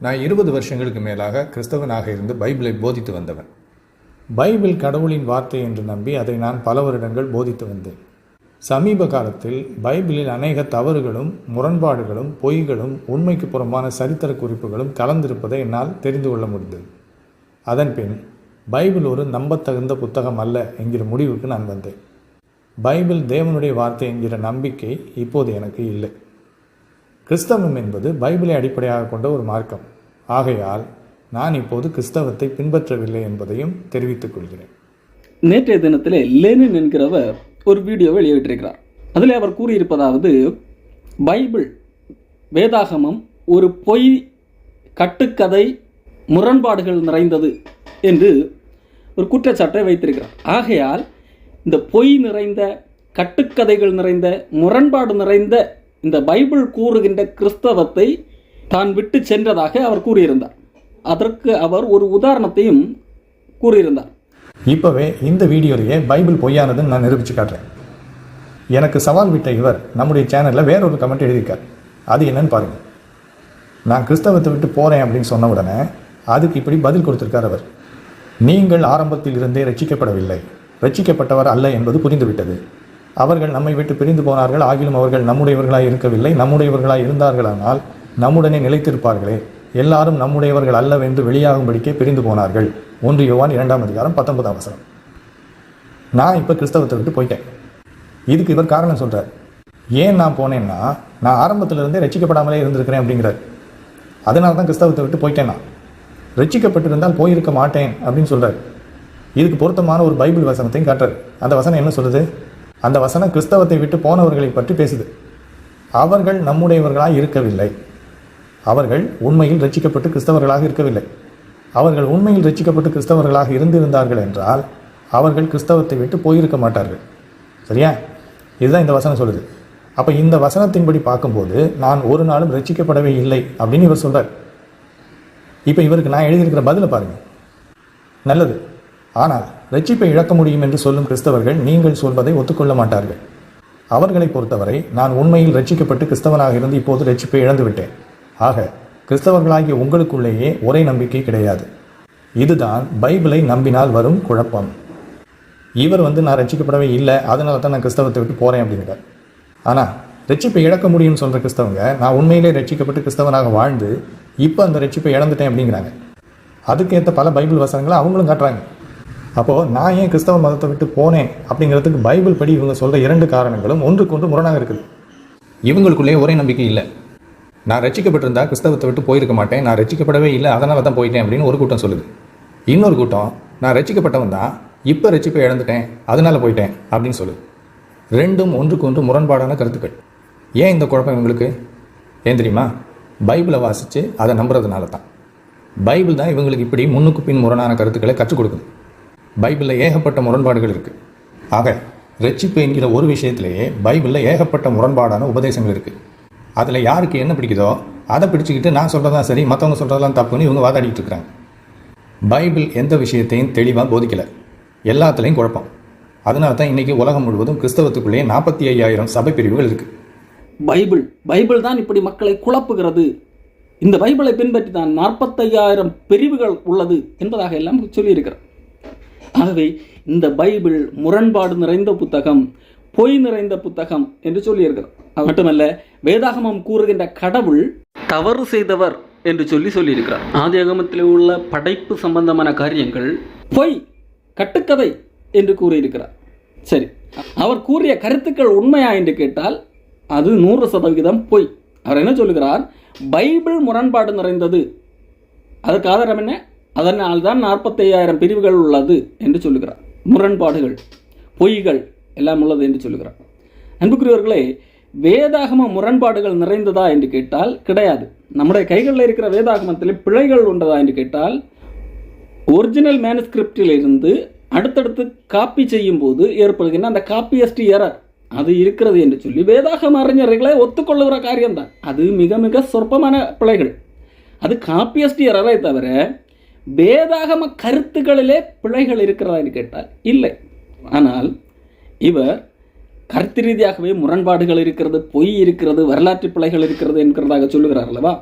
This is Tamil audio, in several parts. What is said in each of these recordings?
நான் இருபது வருஷங்களுக்கு மேலாக கிறிஸ்தவனாக இருந்து பைபிளை போதித்து வந்தவன். பைபிள் கடவுளின் வார்த்தை என்று நம்பி அதை நான் பல வருடங்கள் போதித்து வந்தேன். சமீப காலத்தில் பைபிளில் அநேக தவறுகளும் முரண்பாடுகளும் பொய்களும் உண்மைக்கு புறம்பான சரித்திர குறிப்புகளும் கலந்திருப்பதை என்னால் தெரிந்து கொள்ள முடிந்தது. அதன்பின் பைபிள் ஒரு நம்பத்தகுந்த புத்தகம் அல்ல என்கிற முடிவுக்கு நான் வந்தேன். பைபிள் தேவனுடைய வார்த்தை என்கிற நம்பிக்கை இப்போது எனக்கு இல்லை. கிறிஸ்தவம் என்பது பைபிளை அடிப்படையாக கொண்ட ஒரு மார்க்கம். ஆகையால் நான் இப்போது கிறிஸ்தவத்தை பின்பற்றவில்லை என்பதையும் தெரிவித்துக் கொள்கிறேன். நேற்றைய தினத்திலே லெனின் என்கிறவர் ஒரு வீடியோ வெளியிட்டிருக்கிறார். அதில் அவர் கூறியிருப்பதாவது பைபிள் வேதாகமம் ஒரு பொய் கட்டுக்கதை முரண்பாடுகள் நிறைந்தது என்று ஒரு குற்றச்சாட்டை வைத்திருக்கிறார். ஆகையால் இந்த பொய் நிறைந்த கட்டுக்கதைகள் நிறைந்த முரண்பாடு நிறைந்த இந்த பைபிள் கூறுகின்ற கிறிஸ்தவத்தை தான் விட்டு சென்றதாக அவர் கூறியிருந்தார். அதற்கு அவர் ஒரு உதாரணத்தையும் கூறியிருந்தார். இப்போவே இந்த வீடியோலேயே பைபிள் பொய்யானதுன்னு நான் நிரூபித்து காட்டுறேன். எனக்கு சவால் விட்ட இவர் நம்முடைய சேனலில் வேற ஒரு கமெண்ட் எழுதியிருக்கார். அது என்னன்னு பாருங்கள் நான் கிறிஸ்தவத்தை விட்டு போகிறேன் அப்படின்னு சொன்ன உடனே அதுக்கு இப்படி பதில் கொடுத்துருக்கார் அவர். நீங்கள் ஆரம்பத்தில் இருந்தே ரட்சிக்கப்படவில்லை. ரட்சிக்கப்பட்டவர் அல்ல என்பது புரிந்துவிட்டது. அவர்கள் நம்மை விட்டு பிரிந்து போனார்கள். ஆகிலும் அவர்கள் நம்முடையவர்களாய் இருக்கவில்லை. நம்முடையவர்களாய் இருந்தார்களானால் நம்முடனே நிலைத்திருப்பார்களே. எல்லாரும் நம்முடையவர்கள் அல்லவென்று வெளியாகும்படிக்கே பிரிந்து போனார்கள். ஒன்று யோவான் இரண்டாம் அதிகாரம் பத்தொன்பதாம் வசனம். நான் இப்போ கிறிஸ்தவத்தை விட்டு போயிட்டேன். இதுக்கு இவர் காரணம் சொல்கிறார் ஏன் நான் போனேன்னா நான் ஆரம்பத்திலிருந்தே ரட்சிக்கப்படாமலே இருந்திருக்கிறேன் அப்படிங்கிறார். அதனால தான் கிறிஸ்தவத்தை விட்டு போயிட்டேன் நான். ரட்சிக்கப்பட்டிருந்தால் போயிருக்க மாட்டேன் அப்படின்னு சொல்கிறார் இதுக்கு பொருத்தமான ஒரு பைபிள் வசனத்தையும் காட்டுறாரு. அந்த வசனம் என்ன சொல்லுது? அந்த வசனம் கிறிஸ்தவத்தை விட்டு போனவர்களை பற்றி பேசுது. அவர்கள் நம்முடையவர்களாக இருக்கவில்லை. அவர்கள் உண்மையில் ரட்சிக்கப்பட்டு கிறிஸ்தவர்களாக இருக்கவில்லை. அவர்கள் உண்மையில் ரட்சிக்கப்பட்டு கிறிஸ்தவர்களாக இருந்திருந்தார்கள் என்றால் அவர்கள் கிறிஸ்தவத்தை விட்டு போயிருக்க மாட்டார்கள். சரியா? இதுதான் இந்த வசனம் சொல்லுது. அப்போ இந்த வசனத்தின்படி பார்க்கும்போது நான் ஒரு நாளும் ரட்சிக்கப்படவே இல்லை அப்படின்னு இவர் சொல்கிறார் இப்போ இவருக்கு நான் எழுதியிருக்கிற பதிலை பாருங்கள் நல்லது. ஆனால் ரட்சிப்பை இழக்க முடியும் என்று சொல்லும் கிறிஸ்தவர்கள் நீங்கள் சொல்வதை ஒத்துக்கொள்ள மாட்டார்கள். அவர்களை பொறுத்தவரை நான் உண்மையில் ரட்சிக்கப்பட்டு கிறிஸ்தவனாக இருந்து இப்போது ரட்சிப்பை இழந்துவிட்டேன். ஆக கிறிஸ்தவர்களாகிய உங்களுக்குள்ளேயே ஒரே நம்பிக்கை கிடையாது. இதுதான் பைபிளை நம்பினால் வரும் குழப்பம். இவர் வந்து நான் ரட்சிக்கப்படவே இல்லை அதனால தான் நான் கிறிஸ்தவத்தை விட்டு போகிறேன் அப்படிங்கிறார். ஆனால் ரட்சிப்பை இழக்க முடியும்னு சொல்கிற கிறிஸ்தவங்க நான் உண்மையிலே ரட்சிக்கப்பட்டு கிறிஸ்தவனாக வாழ்ந்து இப்போ அந்த ரட்சிப்பை இழந்துட்டேன் அப்படிங்கிறாங்க. அதுக்கேற்ற பல பைபிள் வசனங்களை அவங்களும் காட்டுறாங்க. அப்போது நான் ஏன் கிறிஸ்தவ மதத்தை விட்டு போனேன் அப்படிங்கிறதுக்கு பைபிள் படி இவங்க சொல்கிற இரண்டு காரணங்களும் ஒன்றுக்கு ஒன்று முரணாக இருக்குது. இவங்களுக்குள்ளே ஒரே நம்பிக்கை இல்லை. நான் ரட்சிக்கப்பட்டிருந்தா கிறிஸ்தவத்தை விட்டு போயிருக்க மாட்டேன் நான் ரட்சிக்கப்படவே இல்லை அதனால் தான் போயிட்டேன் அப்படின்னு ஒரு கூட்டம் சொல்லுது. இன்னொரு கூட்டம் நான் ரசிக்கப்பட்டவன் தான் இப்போ ரட்சிப்பை இழந்துட்டேன் அதனால போயிட்டேன் அப்படின்னு சொல்லுது. ரெண்டும் ஒன்றுக்கு ஒன்று முரண்பாடான கருத்துக்கள். ஏன் இந்த குழப்பம் இவங்களுக்கு? ஏன் தெரியுமா? பைபிளை வாசித்து அதை நம்புறதுனால தான் பைபிள் தான் இவங்களுக்கு இப்படி முன்னுக்கு பின் முரணான கருத்துக்களை கற்றுக் கொடுக்குது. பைபிளில் ஏகப்பட்ட முரண்பாடுகள் இருக்குது ஆக ரட்சிப்பு என்கிற ஒரு விஷயத்திலேயே பைபிளில் ஏகப்பட்ட முரண்பாடான உபதேசங்கள் இருக்குது அதில் யாருக்கு என்ன பிடிக்குதோ அதை பிடிச்சிக்கிட்டு நான் சொல்கிறதான் சரி மற்றவங்க சொல்கிறதெல்லாம் தப்புன்னு இவங்க வாதாடிட்டு இருக்கிறாங்க பைபிள் எந்த விஷயத்தையும் தெளிவாக போதிக்கலை. எல்லாத்துலேயும் குழப்பம். அதனால தான் இன்றைக்கி உலகம் முழுவதும் கிறிஸ்தவத்துக்குள்ளேயே நாற்பத்தி ஐயாயிரம் சபை பிரிவுகள் இருக்குது பைபிள் பைபிள் தான் இப்படி மக்களை குழப்புகிறது. இந்த பைபிளை பின்பற்றி தான் நாற்பத்தையாயிரம் பிரிவுகள் உள்ளது என்பதாக எல்லாம் சொல்லியிருக்கிறார். ஆகவே இந்த பைபிள் முரண்பாடு நிறைந்த புத்தகம் பொய் நிறைந்த புத்தகம் என்று சொல்லியிருக்கிறார். அது மட்டுமல்ல வேதாகமம் கூறுகின்ற கடவுள் தவறு செய்தவர் என்று சொல்லி சொல்லியிருக்கிறார். ஆதியாகமத்தில் உள்ள படைப்பு சம்பந்தமான காரியங்கள் பொய் கட்டுக்கதை என்று கூறியிருக்கிறார். சரி அவர் கூறிய கருத்துக்கள் உண்மையா என்று கேட்டால் அது நூறு சதவிகிதம் பொய். அவர் என்ன சொல்லுகிறார்? பைபிள் முரண்பாடு நிறைந்தது. அதற்கு ஆதாரம் என்ன? அதனால் தான் நாற்பத்தையாயிரம் பிரிவுகள் உள்ளது என்று சொல்லுகிறார். முரண்பாடுகள் பொய்கள் எல்லாம் உள்ளது என்று சொல்லுகிறார். அன்புக்குரியவர்களே வேதாகம முரண்பாடுகள் நிறைந்ததா என்று கேட்டால் கிடையாது. நம்முடைய கைகளில் இருக்கிற வேதாகமத்தில் பிழைகள் உண்டதா என்று கேட்டால் ஒரிஜினல் மேனுஸ்கிரிப்டில் இருந்து அடுத்தடுத்து காப்பி செய்யும் போது ஏற்படுகின்ற அந்த காப்பியஸ்டி எரர் அது இருக்கிறது என்று சொல்லி வேதாகம அறிஞர்களை ஒத்துக்கொள்ளுகிற காரியம்தான். அது மிக மிக சொற்பமான பிழைகள். அது காப்பியஸ்டி எரரை தவிர வேதாகம கருத்துக்களிலே பிழைகள் இருக்கிறதா என்று கேட்டால் இல்லை. ஆனால் இவர் கருத்து ரீதியாகவே முரண்பாடுகள் இருக்கிறது பொய் இருக்கிறது வரலாற்று பிழைகள் இருக்கிறது என்கிறதாக சொல்லுகிறார் அல்லவா?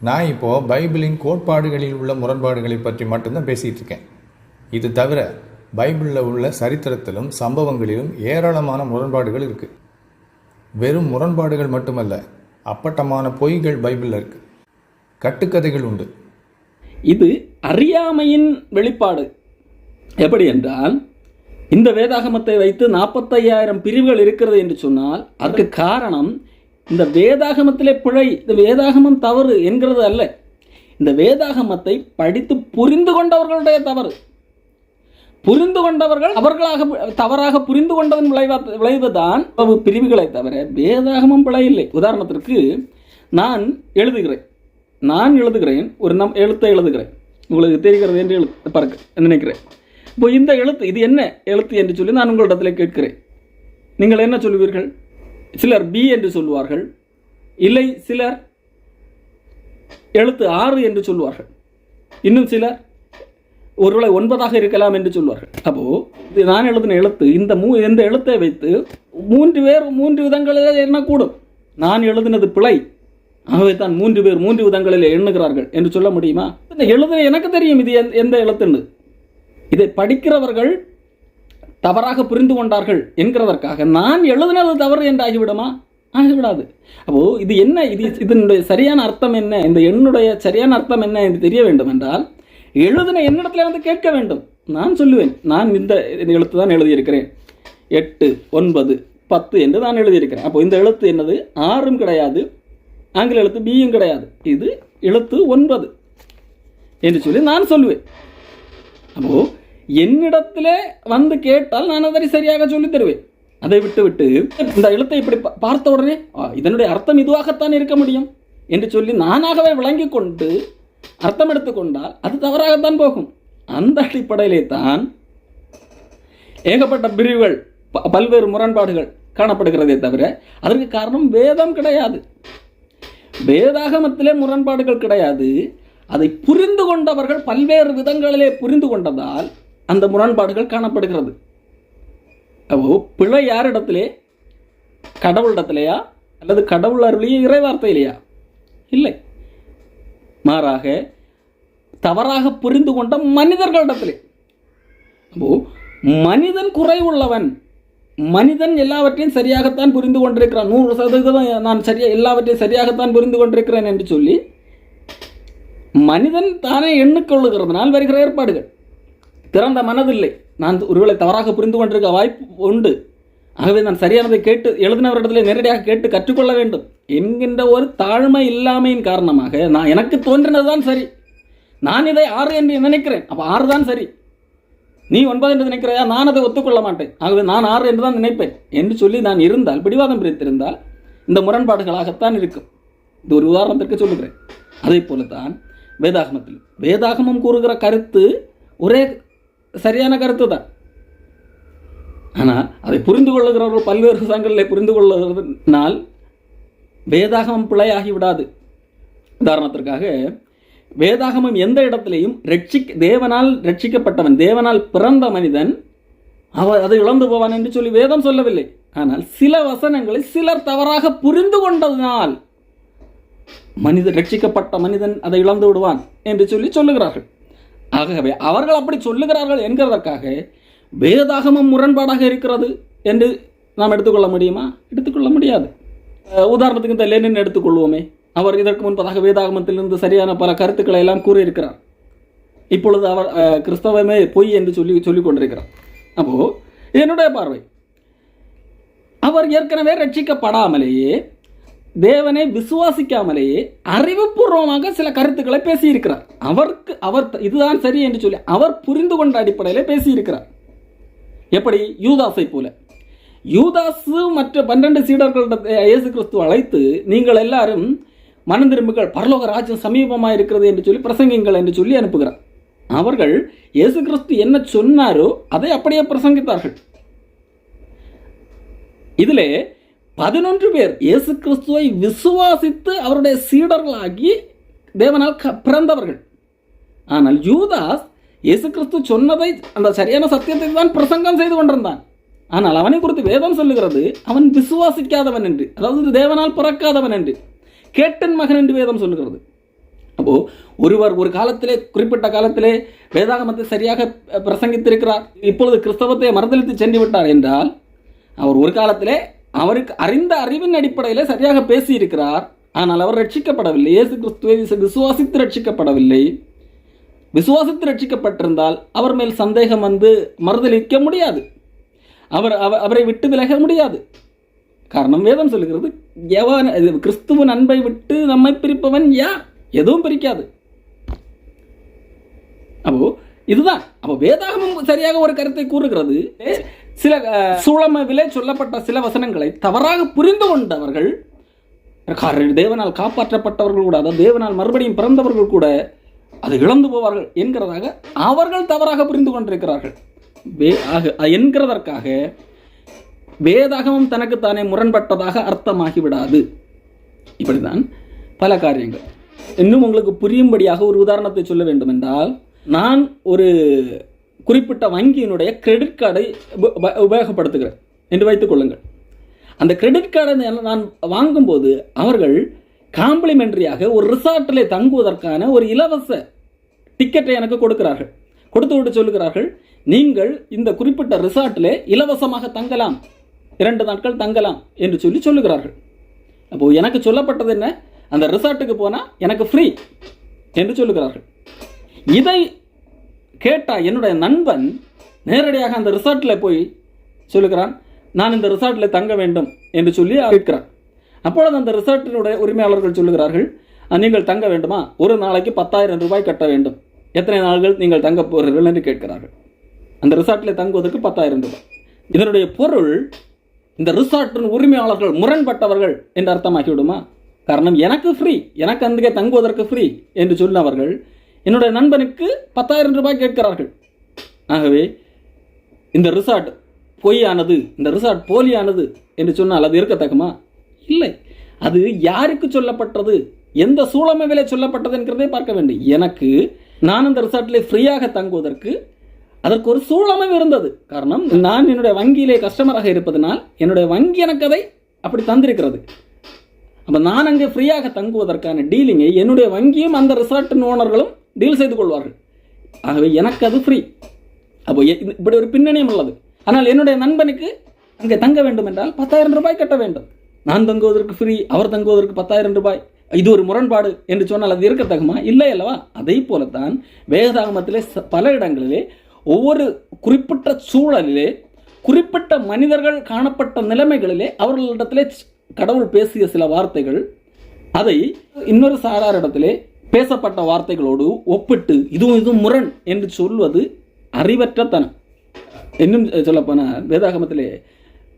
நான் இப்போ பைபிளின் கோட்பாடுகளில் உள்ள முரண்பாடுகளை பற்றி மட்டும்தான் பேசிகிட்டு இருக்கேன். இது தவிர பைபிளில் உள்ள சரித்திரத்திலும் சம்பவங்களிலும் ஏராளமான முரண்பாடுகள் இருக்குது வெறும் முரண்பாடுகள் மட்டுமல்ல அப்பட்டமான பொய்கள் பைபிளில் இருக்குது கட்டுக்கதைகள் உண்டு. இது அறியாமையின் வெளிப்பாடு. எப்படி என்றால் இந்த வேதாகமத்தை வைத்து நாற்பத்தையாயிரம் பிரிவுகள் இருக்கிறது என்று சொன்னால் அதற்கு காரணம் இந்த வேதாகமத்திலே பிழை இந்த வேதாகமம் தவறு என்கிறது அல்ல. இந்த வேதாகமத்தை படித்து புரிந்து கொண்டவர்களுடைய தவறு. புரிந்து கொண்டவர்கள் அவர்களாக தவறாக புரிந்து கொண்டதன் விளைவா விளைவுதான் பிரிவுகளை தவிர வேதாகமம் பிழை இல்லை. உதாரணத்திற்கு நான் எழுதுகிறேன். நான் எழுதுகிறேன் ஒரு நம் எழுத்தை எழுதுகிறேன். உங்களுக்கு தெரிகிறது என்று எழு பார்க்க நினைக்கிறேன். இப்போ இந்த எழுத்து இது என்ன எழுத்து என்று சொல்லி நான் உங்களிடத்தில் கேட்கிறேன். நீங்கள் என்ன சொல்லுவீர்கள்? சிலர் பி என்று சொல்லுவார்கள். இல்லை சிலர் எழுத்து ஆறு என்று சொல்லுவார்கள். இன்னும் சிலர் ஒருவேளை ஒன்பதாக இருக்கலாம் என்று சொல்வார்கள் அப்போ இது நான் எழுதின எழுத்து இந்த மூ இந்த எழுத்தை வைத்து மூன்று பேர் மூன்று விதங்களில் எண்ணக்கூடும் நான் எழுதினது பிழை. ஆகவே தான் மூன்று பேர் மூன்று விதங்களில் எண்ணுகிறார்கள் என்று சொல்ல முடியுமா? இந்த எழுத எனக்கு தெரியும் இது எந்த- எந்த எழுத்துன்னு. இதை படிக்கிறவர்கள் தவறாக புரிந்து கொண்டார்கள் என்கிறதற்காக நான் எழுதினது தவறு என்று ஆகிவிடுமா ஆகிவிடாது. அப்போ இது என்ன? இது இதனுடைய சரியான அர்த்தம் என்ன? இந்த எண்ணுடைய சரியான அர்த்தம் என்ன என்று தெரிய வேண்டும் என்றால் எழுதின என்னிடத்துல வந்து கேட்க வேண்டும். நான் சொல்லுவேன். நான் இந்த இந்த எழுத்து தான் எழுதியிருக்கிறேன். எட்டு ஒன்பது பத்து என்று நான் எழுதியிருக்கிறேன். அப்போ இந்த எழுத்து என்னது? ஆறும் கிடையாது. ஆங்கில எழுத்து பியும் கிடையாது. இது எழுத்து ஒன்பது என்று சொல்லி நான் சொல்லுவேன். அப்போ என்னிடத்திலே வந்து கேட்டால் நான் அதை சரியாக சொல்லித் தருவேன். அதை விட்டு விட்டு இந்த எழுத்தை இப்படி பார்த்த உடனே இதனுடைய அர்த்தம் இதுவாகத்தான் இருக்க முடியும் என்று சொல்லி நானாகவே விளங்கி கொண்டு அர்த்தம் எடுத்துக்கொண்டால் அது தவறாகத்தான் போகும். அந்த அடிப்படையிலே தான் ஏகப்பட்ட பிரிவுகள் ப- பல்வேறு முரண்பாடுகள் காணப்படுகிறதே தவிர அதற்கு காரணம் வேதம் கிடையாது. வேதாகமத்திலே முரண்பாடுகள் கிடையாது. அதை புரிந்து கொண்டவர்கள் பல்வேறு விதங்களிலே புரிந்து கொண்டதால் அந்த முரண்பாடுகள் காணப்படுகிறது. அப்போ பிழை யாரிடத்திலே? கடவுளிடத்திலேயா? அல்லது கடவுள் அருளிய இறைவார்த்தையிலையா? இல்லை. மாறாக தவறாக புரிந்து கொண்ட மனிதர்களிடத்திலே. அப்போ மனிதன் குறைவுள்ளவன். மனிதன் எல்லாவற்றையும் சரியாகத்தான் புரிந்து கொண்டிருக்கிறான். நூறு சதவீதம் நான் சரியா எல்லாவற்றையும் சரியாகத்தான் புரிந்து கொண்டிருக்கிறேன் என்று சொல்லி மனிதன் தானே எண்ணுக்கொள்ளுகிறதுனால் வருகிற ஏற்பாடுகள். திறந்த மனதில்லை. நான் ஒருவேளை தவறாக புரிந்து கொண்டிருக்க வாய்ப்பு உண்டு. ஆகவே நான் சரியானதை கேட்டு எழுதினவரிடத்திலே நேரடியாக கேட்டு கற்றுக்கொள்ள வேண்டும். என்கின்ற ஒரு தாழ்மை இல்லாமையின் காரணமாக நான் எனக்கு தோன்றினதுதான் சரி. நான் இதை ஆறு என்று நினைக்கிறேன். அப்போ ஆறு தான் சரி. நீ ஒன்பது என்று நினைக்கிறாயா? நான் அதை ஒத்துக்கொள்ள மாட்டேன். ஆகவே நான் ஆறு என்று தான் நினைப்பேன். என்று சொல்லி நான் இருந்தால் பிடிவாதம் பிரித்திருந்தால் இந்த முரண்பாடுகளாகத்தான் இருக்கும். இது ஒரு உதாரணத்திற்கு சொல்லுகிறேன். அதே தான் வேதாகமத்தில் வேதாகமம் கூறுகிற கருத்து ஒரே சரியான கருத்து தான். ஆனால் அதை புரிந்து கொள்ளுகிறவர்கள் பல்வேறு சங்கங்களை புரிந்து கொள்ளுகிறதுனால் வேதாகமம் பிழையாகி விடாது. உதாரணத்திற்காக வேதாகமம் எந்த இடத்துலையும் ரட்சிக் தேவனால் ரட்சிக்கப்பட்டவன் தேவனால் பிறந்த மனிதன் அவ அதை இழந்து போவான் என்று சொல்லி வேதம் சொல்லவில்லை. ஆனால் சில வசனங்களை சிலர் தவறாக புரிந்து கொண்டதனால் மனிதன் ரட்சிக்கப்பட்ட மனிதன் அதை இழந்து விடுவான் என்று சொல்லி சொல்லுகிறார்கள். ஆகவே அவர்கள் அப்படி சொல்லுகிறார்கள் என்கிறதற்காக வேதாகமம் முரண்பாடாக இருக்கிறது என்று நாம் எடுத்துக்கொள்ள முடியுமா? எடுத்துக்கொள்ள முடியாது. உதாரணத்துக்கு இந்த லெனின் எடுத்துக்கொள்வோமே. அவர் இதற்கு முன்பதாக வேதாகமத்திலிருந்து சரியான பல கருத்துக்களை எல்லாம் கூறியிருக்கிறார். இப்பொழுது அவர் கிறிஸ்தவமே பொய் என்று சொல்லி சொல்லிக் கொண்டிருக்கிறார். அப்போ என்னுடைய பார்வை. அவர் ஏற்கனவே ரட்சிக்கப்படாமலேயே தேவனை விசுவாசிக்காமலேயே அறிவுபூர்வமாக சில கருத்துக்களை பேசியிருக்கிறார். அவருக்கு அவர் த- இதுதான் சரி என்று சொல்லி அவர் புரிந்து கொண்ட அடிப்படையில் பேசியிருக்கிறார். எப்படி? யூதாஸை போல. யூதாசு மற்ற பன்னெண்டு சீடர்களிடம் இயேசு கிறிஸ்து அழைத்து நீங்கள் எல்லாரும் மனம் திரும்புகள் பரலோக ராஜ்யம் சமீபமாக இருக்கிறது என்று சொல்லி பிரசங்கிங்கள் என்று சொல்லி அனுப்புகிறார். அவர்கள் இயேசு கிறிஸ்து என்ன சொன்னாரோ அதை அப்படியே பிரசங்கித்தார்கள். இதிலே பதினொன்று பேர் இயேசு கிறிஸ்துவை விசுவாசித்து அவருடைய சீடர்களாகி தேவனால் க- பிறந்தவர்கள். ஆனால் யூதாஸ் இயேசு கிறிஸ்து சொன்னதை அந்த சரியான சத்தியத்தை தான் பிரசங்கம் செய்து கொண்டிருந்தான். ஆனால் அவனை குறித்து வேதம் சொல்லுகிறது அவன் விசுவாசிக்காதவன் என்று. அதாவது தேவனால் பிறக்காதவன் என்று. கேட்டன் மகன் என்று வேதம் சொல்லுகிறது. அப்போது ஒருவர் ஒரு காலத்திலே குறிப்பிட்ட காலத்திலே வேதாகமத்தை சரியாக பிரசங்கித்திருக்கிறார். இப்பொழுது கிறிஸ்தவத்தை மறுதளித்து சென்று விட்டார் என்றால் அவர் ஒரு காலத்திலே அவருக்கு அறிந்த அறிவின் அடிப்படையில் சரியாக பேசியிருக்கிறார். ஆனால் அவர் ரட்சிக்கப்படவில்லை. இயேசு கிறிஸ்துவை விசுவாசித்து ரட்சிக்கப்படவில்லை. விசுவாசித்து ரட்சிக்கப்பட்டிருந்தால் அவர் மேல் சந்தேகம் வந்து மறுதளிக்க முடியாது. அவர் அவரை விட்டு விலக முடியாது. காரணம் வேதம் சொல்லுகிறது எவன் இது அன்பை விட்டு நம்மை பிரிப்பவன் யா? எதுவும் பிரிக்காது. அப்போ இதுதான். அப்போ வேதாகமும் சரியாக ஒரு கருத்தை கூறுகிறது. சில சூழமவிலே சொல்லப்பட்ட சில வசனங்களை தவறாக புரிந்து கொண்டவர்கள் தேவனால் காப்பாற்றப்பட்டவர்கள் கூட அதாவது தேவனால் மறுபடியும் பிறந்தவர்கள் கூட அது இழந்து போவார்கள் என்கிறதாக அவர்கள் தவறாக புரிந்து கொண்டிருக்கிறார்கள். என்கிறதற்காக வேதாகமம் தனக்குத்தானே முரண்பட்டதாக அர்த்தமாகிவிடாது. இப்படிதான் பல காரியங்கள். இன்னும் உங்களுக்கு புரியும்படியாக ஒரு உதாரணத்தை சொல்ல வேண்டும் என்றால் நான் ஒரு குறிப்பிட்ட வங்கியினுடைய கிரெடிட் கார்டை உப- உபயோகப்படுத்துகிறேன் என்று வைத்துக் கொள்ளுங்கள். அந்த கிரெடிட் கார்டை நான் வாங்கும்போது அவர்கள் காம்ப்ளிமெண்ட்ரியாக ஒரு ரிசார்ட்டில் தங்குவதற்கான ஒரு இலவச டிக்கெட்டை எனக்கு கொடுக்கிறார்கள். கொடுத்து விட்டு சொல்லுகிறார்கள் நீங்கள் இந்த குறிப்பிட்ட ரிசார்ட்டிலே இலவசமாக தங்கலாம். இரண்டு நாட்கள் தங்கலாம் என்று சொல்லி சொல்லுகிறார்கள். அப்போது எனக்கு சொல்லப்பட்டது என்ன? அந்த ரிசார்ட்டுக்கு போனால் எனக்கு ஃப்ரீ என்று சொல்லுகிறார்கள். இதை கேட்டால் என்னுடைய நண்பன் நேரடியாக அந்த ரிசார்ட்டில் போய் சொல்லுகிறான் நான் இந்த ரிசார்ட்டில் தங்க வேண்டும் என்று சொல்லி கேட்கிறான் அப்பொழுது அந்த ரிசார்ட்டினுடைய உரிமையாளர்கள் சொல்லுகிறார்கள் நீங்கள் தங்க வேண்டுமா? ஒரு நாளைக்கு பத்தாயிரம் ரூபாய் கட்ட வேண்டும். எத்தனை நாள்கள் நீங்கள் தங்க போகிறீர்கள் என்று கேட்கிறார்கள். அந்த ரிசார்ட்டில் தங்குவதற்கு பத்தாயிரம் ரூபாய். இதனுடைய பொருள் இந்த ரிசார்ட்டின் உரிமையாளர்கள் முரண்பட்டவர்கள் என்று அர்த்தமாகிவிடுமா? காரணம் எனக்கு ஃப்ரீ எனக்கு அங்கே தங்குவதற்கு ஃப்ரீ என்று சொன்னவர்கள் என்னுடைய நண்பனுக்கு பத்தாயிரம் ரூபாய் கேட்கிறார்கள். ஆகவே இந்த ரிசார்ட் பொய்யானது இந்த ரிசார்ட் போலியானது என்று சொன்னால் அது இருக்கத்தக்குமா? இல்லை. அது யாருக்கு சொல்லப்பட்டது? எந்த சூழமைவிலே சொல்லப்பட்டது என்கிறதை பார்க்க வேண்டும். எனக்கு நான் இந்த ரிசார்ட்டில் ஃப்ரீயாக தங்குவதற்கு அதற்கு ஒரு சூழமைவு இருந்தது. காரணம் நான் என்னுடைய வங்கியிலே கஸ்டமராக இருப்பதனால் என்னுடைய வங்கி எனக்கு அதை அப்படி தந்திருக்கிறது. அப்போ நான் அங்கே ஃப்ரீயாக தங்குவதற்கான டீலிங்கை என்னுடைய வங்கியும் அந்த ரிசார்ட்டின் ஓனர்களும் டீல் செய்து கொள்வார்கள். ஆகவே எனக்கு அது ஃப்ரீ அப்போ இது- இப்படி ஒரு பின்னணியும் உள்ளது. ஆனால் என்னுடைய நண்பனுக்கு அங்கே தங்க வேண்டும் என்றால் பத்தாயிரம் ரூபாய் கட்ட வேண்டும். நான் தங்குவதற்கு ஃப்ரீ அவர் தங்குவதற்கு பத்தாயிரம் ரூபாய். இது ஒரு முரண்பாடு என்று சொன்னால் அது இருக்கத்தகுமா? இல்லை அல்லவா? அதே போலத்தான் வேதாகமத்திலே ச- பல இடங்களிலே ஒவ்வொரு குறிப்பிட்ட சூழலிலே குறிப்பிட்ட மனிதர்கள் காணப்பட்ட நிலைமைகளிலே அவர்களிடத்திலே கடவுள் பேசிய சில வார்த்தைகள் அதை இன்னொரு சாராரிடத்திலே பேசப்பட்ட வார்த்தைகளோடு ஒப்பிட்டு இதுவும் இதுவும் முரண் என்று சொல்வது அறிவற்றத்தனம் இன்னும் சொல்லப்போனால் வேதாகமத்திலே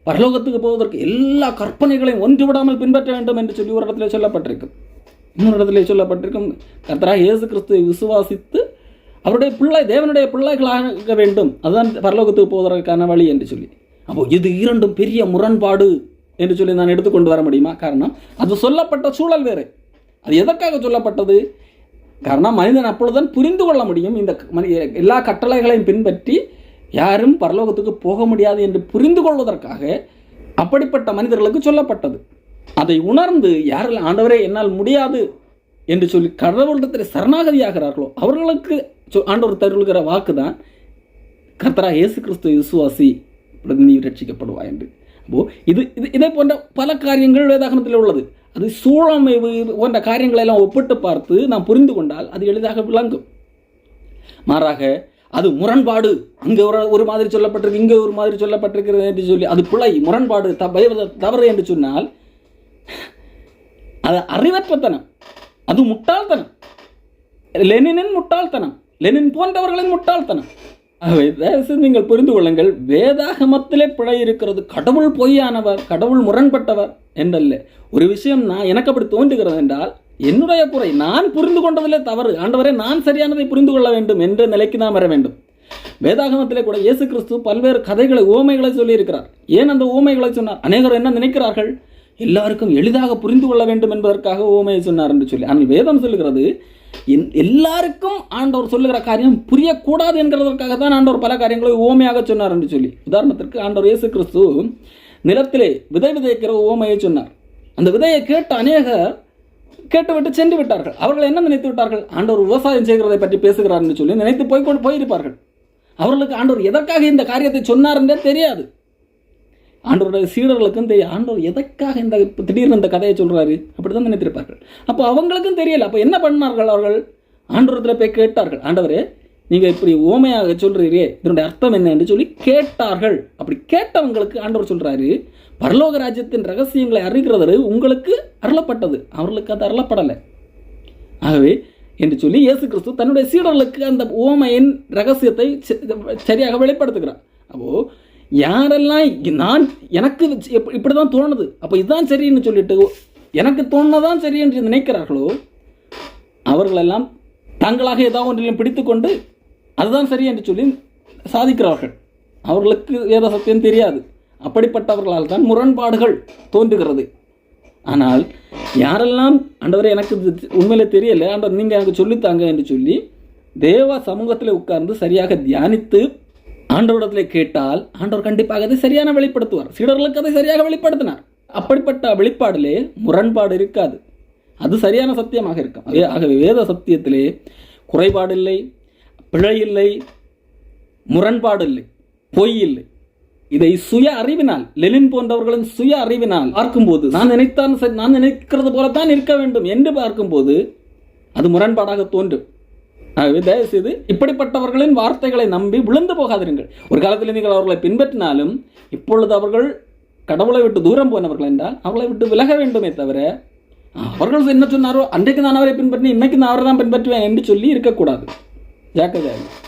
பரலோகத்துக்கு போவதற்கு எல்லா கற்பனைகளையும் ஒன்று விடாமல் பின்பற்ற வேண்டும் என்று சொல்லி ஒரு இடத்துல சொல்லப்பட்டிருக்கும். இன்னொரு இடத்துல சொல்லப்பட்டிருக்கும் கர்த்தராக இயேசு கிறிஸ்துவை விசுவாசித்து அவருடைய பிள்ளை தேவனுடைய பிள்ளைகளாக வேண்டும். அதுதான் பரலோகத்துக்கு போவதற்கான வழி என்று சொல்லி. அப்போ இது இரண்டும் பெரிய முரண்பாடு என்று சொல்லி நான் எடுத்துக்கொண்டு வர முடியுமா? காரணம் அது சொல்லப்பட்ட சூழல் வேறு. அது எதற்காக சொல்லப்பட்டது? காரணம் மனிதன் அப்பொழுதுதான் புரிந்து கொள்ள முடியும். இந்த மனித எல்லா கட்டளைகளையும் பின்பற்றி யாரும் பரலோகத்துக்கு போக முடியாது என்று புரிந்து கொள்வதற்காக அப்படிப்பட்ட மனிதர்களுக்கு சொல்லப்பட்டது. அதை உணர்ந்து யாரில் ஆண்டவரே என்னால் முடியாது என்று சொல்லி கடவுளிடத்தில் சரணாகதியாகிறார்களோ அவர்களுக்கு ஆண்டவர் தருள்கிற வாக்கு தான் கர்த்தரா இயேசு கிறிஸ்துவ விசுவாசி நீ ரட்சிக்கப்படுவா என்று. அப்போ இது இது இதே போன்ற பல காரியங்கள் வேதாகமத்தில் உள்ளது. அது சூழமைவு போன்ற காரியங்களை எல்லாம் ஒப்பிட்டு பார்த்து நாம் புரிந்து கொண்டால் அது எளிதாக விளங்கும். மாறாக அது முரண்பாடு அங்கே ஒரு ஒரு மாதிரி சொல்லப்பட்டிருக்கு இங்கே ஒரு மாதிரி சொல்லப்பட்டிருக்கிறது என்று சொல்லி அது பிழை முரண்பாடு த தவறு என்று சொன்னால் அது அறிவற்பத்தனம். அது முட்டாள்தனம். லெனினின் முட்டாள்தனம். லெனின் போன்றவர்களின் முட்டாள்தனம். ஆகவே தயவு நீங்கள் புரிந்து கொள்ளுங்கள் வேதாகமத்திலே பிழை இருக்கிறது கடவுள் பொய்யானவர் கடவுள் முரண்பட்டவர் என்றல்ல. ஒரு விஷயம் நான் எனக்கு அப்படி தோன்றுகிறது என்றால் என்னுடைய குறை நான் புரிந்து கொண்டதிலே தவறு. ஆண்டவரே நான் சரியானதை புரிந்து கொள்ள வேண்டும் என்ற நிலைக்கு நாம் வர வேண்டும். வேதாகமத்திலே கூட இயேசு கிறிஸ்து பல்வேறு கதைகளை ஊமைகளை சொல்லியிருக்கிறார். ஏன் அந்த ஊமைகளை சொன்னார்? அநேகர் என்ன நினைக்கிறார்கள்? எல்லாருக்கும் எளிதாக புரிந்து கொள்ள வேண்டும் என்பதற்காக ஓமையை சொன்னார் என்று சொல்லி. ஆனால் வேதம் சொல்லுகிறது எல்லாருக்கும் ஆண்டவர் சொல்லுகிற காரியம் புரியக்கூடாது என்கிறதற்காக தான் ஆண்டவர் பல காரியங்களை ஓமையாக சொன்னார் என்று சொல்லி. உதாரணத்திற்கு ஆண்டவர் இயேசு கிறிஸ்து நிலத்திலே விதை விதைக்கிற ஓமையை சொன்னார். அந்த விதையை கேட்ட அநேகர் கேட்டுவிட்டு சென்று விட்டார்கள். அவர்கள் என்ன நினைத்து விட்டார்கள்? ஆண்டவர் விவசாயம் செய்கிறதை பற்றி பேசுகிறார் என்று சொல்லி நினைத்து போய் கொண்டு போயிருப்பார்கள். அவர்களுக்கு ஆண்டவர் எதற்காக இந்த காரியத்தை சொன்னார் என்றே தெரியாது. ஆண்டவருடைய சீடர்களுக்கும் தெரியும் ஆண்டவர் எதற்காக இந்த திடீர்னு இந்த கதையை சொல்றாரு? அப்படிதான் நினைத்திருப்பார்கள். அப்போ அவங்களுக்கும் தெரியல. அப்போ என்ன பண்ணார்கள் அவர்கள்? ஆண்டவரத்தில் போய் கேட்டார்கள். ஆண்டவரே நீங்கள் இப்படி ஓமையாக சொல்கிறீரே இதனுடைய அர்த்தம் என்ன என்று சொல்லி கேட்டார்கள். அப்படி கேட்டவங்களுக்கு ஆண்டவர் சொல்கிறாரு பரலோக ராஜ்யத்தின் ரகசியங்களை அறிகிறது உங்களுக்கு அருளப்பட்டது. அவர்களுக்கு அது அருளப்படலை. ஆகவே என்று சொல்லி இயேசு கிறிஸ்து தன்னுடைய சீடர்களுக்கு அந்த ஓமையின் ரகசியத்தை சரியாக வெளிப்படுத்துகிறார். அப்போ யாரெல்லாம் நான் எனக்கு இப்படி தான் தோணுது. அப்போ இதுதான் சரின்னு சொல்லிட்டு எனக்கு தோணுதான் சரி என்று நினைக்கிறார்களோ அவர்களெல்லாம் தங்களாக ஏதாவது ஒன்றிலும் பிடித்துக்கொண்டு அதுதான் சரி என்று சொல்லி சாதிக்கிறார்கள். அவர்களுக்கு வேத சத்தியம் தெரியாது. அப்படிப்பட்டவர்களால் தான் முரண்பாடுகள் தோன்றுகிறது. ஆனால் யாரெல்லாம் ஆண்டவரே எனக்கு இது உண்மையிலே தெரியல ஆண்டவர் நீங்கள் எனக்கு சொல்லித்தாங்க என்று சொல்லி தேவ சமூகத்தில் உட்கார்ந்து சரியாக தியானித்து ஆண்டவரிடத்தில் கேட்டால் ஆண்டவர் கண்டிப்பாக அதை சரியான வெளிப்படுத்துவார். சீடர்களுக்கு அதை சரியாக வெளிப்படுத்தினார். அப்படிப்பட்ட வெளிப்பாடிலே முரண்பாடு இருக்காது. அது சரியான சத்தியமாக இருக்கும். அதே ஆகவே வேத சத்தியத்திலே குறைபாடு இல்லை பிழை இல்லை முரண்பாடு இல்லை பொய் இல்லை. இதை சுய அறிவினால் லெனின் போன்றவர்களின் சுய அறிவினால் பார்க்கும்போது நான் நினைத்தான் சரி, நான் நினைக்கிறது போலத்தான் இருக்க வேண்டும் என்று பார்க்கும்போது அது முரண்பாடாக தோன்றும். ஆகவே தயவுசெய்து இப்படிப்பட்டவர்களின் வார்த்தைகளை நம்பி விழுந்து போகாதிருங்கள். ஒரு காலத்தில் நீங்கள் அவர்களை பின்பற்றினாலும் இப்பொழுது அவர்கள் கடவுளை விட்டு தூரம் போனவர்கள் என்றால் அவர்களை விட்டு விலக வேண்டுமே தவிர அவர்கள் என்ன சொன்னாரோ அன்றைக்கு நான் அவரை பின்பற்றி இன்னைக்கு நான் அவரை தான் பின்பற்றுவேன் என்று சொல்லி இருக்கக்கூடாது. ஜாக்கிரதையாக